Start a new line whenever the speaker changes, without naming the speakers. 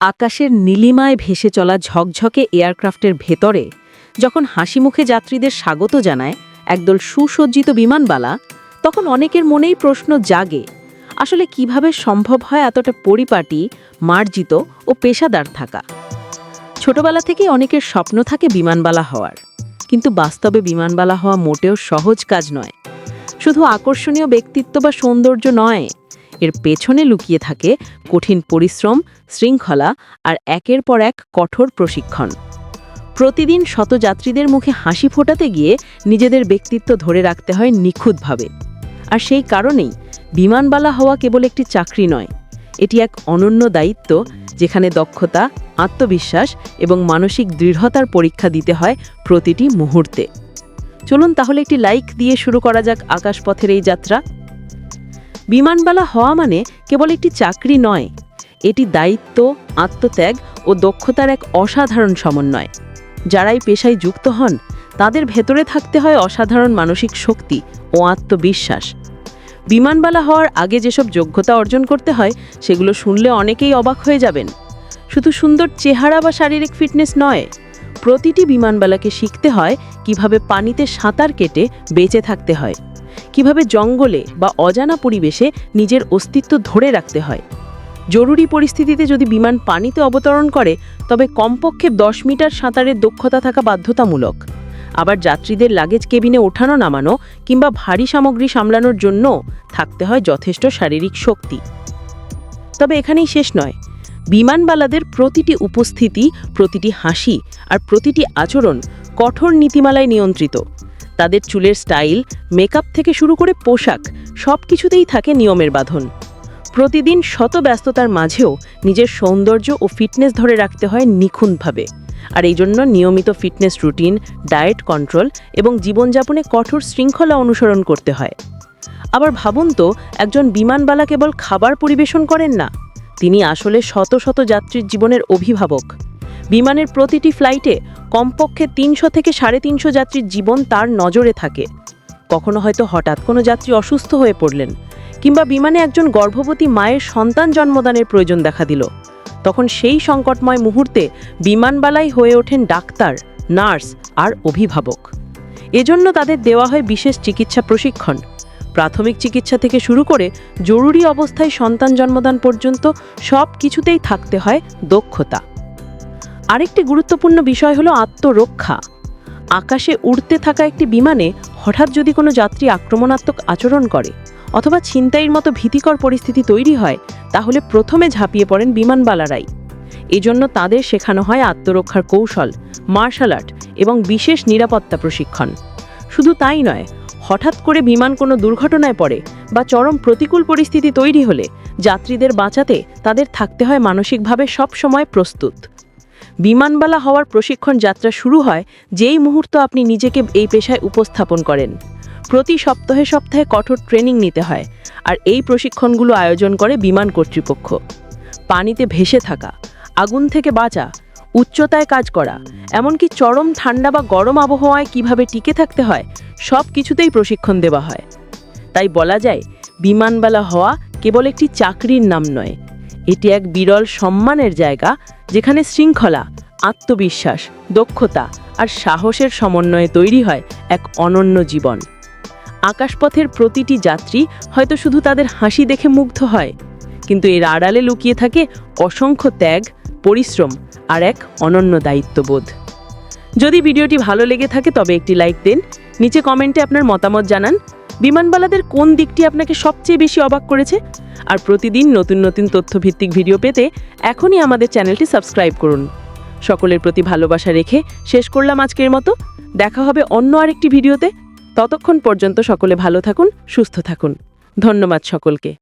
আকাশের নীলিমায় ভেসে চলা ঝকঝকে এয়ারক্রাফটের ভেতরে, যখন হাসি মুখে যাত্রীদের স্বাগত জানায় একদল সুসজ্জিত বিমানবালা, তখন অনেকের মনেই প্রশ্ন জাগে, আসলে কীভাবে সম্ভব হয় এতটা পরিপাটি, মার্জিত ও পেশাদার থাকা? ছোটবেলা থেকেই অনেকের স্বপ্ন থাকে বিমানবালা হওয়ার, কিন্তু বাস্তবে বিমানবালা হওয়া মোটেও সহজ কাজ নয়। শুধু আকর্ষণীয় ব্যক্তিত্ব বা সৌন্দর্য নয় এর পেছনে লুকিয়ে থাকে কঠিন পরিশ্রম, শৃঙ্খলা আর একের পর এক কঠোর প্রশিক্ষণ। প্রতিদিন শত যাত্রীদের মুখে হাসি ফোটাতে গিয়ে নিজেদের ব্যক্তিত্ব ধরে রাখতে হয় নিখুঁতভাবে। আর সেই কারণেই বিমানবালা হওয়া কেবল একটি চাকরি নয়, এটি এক অনন্য দায়িত্ব যেখানে দক্ষতা, আত্মবিশ্বাস এবং মানসিক দৃঢ়তার পরীক্ষা দিতে হয় প্রতিটি মুহূর্তে। চলুন তাহলে একটি লাইক দিয়ে শুরু করা যাক আকাশপথের এই যাত্রা। বিমানবালা হওয়া মানে কেবল একটি চাকরি নয়। এটি দায়িত্ব, আত্মত্যাগ ও দক্ষতার এক অসাধারণ সমন্বয়। যারাই পেশায় যুক্ত হন, তাদের ভেতরে থাকতে হয় অসাধারণ মানসিক শক্তি ও আত্মবিশ্বাস। বিমানবালা হওয়ার আগে যেসব যোগ্যতা অর্জন করতে হয়, সেগুলো শুনলে অনেকেই অবাক হয়ে যাবেন। শুধু সুন্দর চেহারা বা শারীরিক ফিটনেস নয় প্রতিটি বিমানবালাকে শিখতে হয় কীভাবে পানিতে সাঁতার কেটে বেঁচে থাকতে হয়, কীভাবে জঙ্গলে বা অজানা পরিবেশে নিজের অস্তিত্ব ধরে রাখতে হয়। জরুরি পরিস্থিতিতে যদি বিমান পানিতে অবতরণ করে, তবে কমপক্ষে দশ মিটার সাঁতারের দক্ষতা থাকা বাধ্যতামূলক। আবার যাত্রীদের লাগেজ কেবিনে ওঠানো, নামানো কিংবা ভারী সামগ্রী সামলানোর জন্য থাকতে হয় যথেষ্ট শারীরিক শক্তি। তবে এখানেই শেষ নয়। বিমানবালাদের প্রতিটি উপস্থিতি, প্রতিটি হাসি আর প্রতিটি আচরণ কঠোর নীতিমালায় নিয়ন্ত্রিত। তাদের চুলের স্টাইল, মেকআপ থেকে শুরু করে পোশাক সব কিছুতেই থাকে নিয়মের বাঁধন। প্রতিদিন শত ব্যস্ততার মাঝেও নিজের সৌন্দর্য ও ফিটনেস ধরে রাখতে হয় নিখুঁতভাবে। আর এই জন্য নিয়মিত ফিটনেস রুটিন, ডায়েট কন্ট্রোল এবং জীবনযাপনে কঠোর শৃঙ্খলা অনুসরণ করতে হয়। আবার ভাবুন তো, একজন বিমানবালা কেবল খাবার পরিবেশন করেন না তিনি আসলে শত শত যাত্রীর জীবনের অভিভাবক। বিমানের প্রতিটি ফ্লাইটে কমপক্ষে তিনশো থেকে সাড়ে তিনশো যাত্রীর জীবন তার নজরে থাকে। কখনো হয়তো হঠাৎ কোনো যাত্রী অসুস্থ হয়ে পড়লেন, কিংবা বিমানে একজন গর্ভবতী মায়ের সন্তান জন্মদানের প্রয়োজন দেখা দিল। তখন সেই সংকটময় মুহূর্তে বিমানবালাই হয়ে ওঠেন ডাক্তার, নার্স আর অভিভাবক। এজন্য তাদের দেওয়া হয় বিশেষ চিকিৎসা প্রশিক্ষণ। প্রাথমিক চিকিৎসা থেকে শুরু করে জরুরি অবস্থায় সন্তান জন্মদান পর্যন্ত সব কিছুতেই থাকতে হয় দক্ষতা। আরেকটি গুরুত্বপূর্ণ বিষয় হলো আত্মরক্ষা। আকাশে উড়তে থাকা একটি বিমানে হঠাৎ যদি কোনো যাত্রী আক্রমণাত্মক আচরণ করে অথবা ছিনতাইয়ের মতো ভীতিকর পরিস্থিতি তৈরি হয়, তাহলে প্রথমে ঝাঁপিয়ে পড়েন বিমানবালারাই। এজন্য তাদের শেখানো হয় আত্মরক্ষার কৌশল, মার্শাল আর্ট এবং বিশেষ নিরাপত্তা প্রশিক্ষণ। শুধু তাই নয় হঠাৎ করে বিমান কোনো দুর্ঘটনায় পড়ে বা চরম প্রতিকূল পরিস্থিতি তৈরি হলে যাত্রীদের বাঁচাতে তাদের থাকতে হয় মানসিকভাবে সব সময় প্রস্তুত। বিমানবালা হওয়ার প্রশিক্ষণ যাত্রা শুরু হয় যেই মুহূর্ত আপনি নিজেকে এই পেশায় উপস্থাপন করেন। প্রতি সপ্তাহে সপ্তাহে কঠোর ট্রেনিং নিতে হয় আর এই প্রশিক্ষণগুলো আয়োজন করে বিমান কর্তৃপক্ষ। পানিতে ভেসে থাকা, আগুন থেকে বাঁচা উচ্চতায় কাজ করা, এমনকি চরম ঠান্ডা বা গরম আবহাওয়ায় কীভাবে টিকে থাকতে হয়, সব কিছুতেই প্রশিক্ষণ দেওয়া হয়। তাই বলা যায়, বিমানবালা হওয়া কেবল একটি চাকরির নাম নয়। এটি এক বিরল সম্মানের জায়গা, যেখানে শৃঙ্খলা, আত্মবিশ্বাস, দক্ষতা আর সাহসের সমন্বয়ে তৈরি হয় এক অনন্য জীবন। আকাশপথের প্রতিটি যাত্রী হয়তো শুধু তাদের হাসি দেখে মুগ্ধ হয়, কিন্তু এর আড়ালে লুকিয়ে থাকে অসংখ্য ত্যাগ পরিশ্রম আর এক অনন্য দায়িত্ববোধ। যদি ভিডিওটি ভালো লেগে থাকে, তবে একটি লাইক দিন। নিচে কমেন্টে আপনার মতামত জানান। বিমানবালাদের কোন দিকটি আপনাকে সবচেয়ে বেশি অবাক করেছে? আর প্রতিদিন নতুন নতুন তথ্যভিত্তিক ভিডিও পেতে এখনই আমাদের চ্যানেলটি সাবস্ক্রাইব করুন। সকলের প্রতি ভালোবাসা রেখে শেষ করলাম আজকের মতো। দেখা হবে অন্য আরেকটি ভিডিওতে। ততক্ষণ পর্যন্ত সকলে ভালো থাকুন, সুস্থ থাকুন। ধন্যবাদ সকলকে।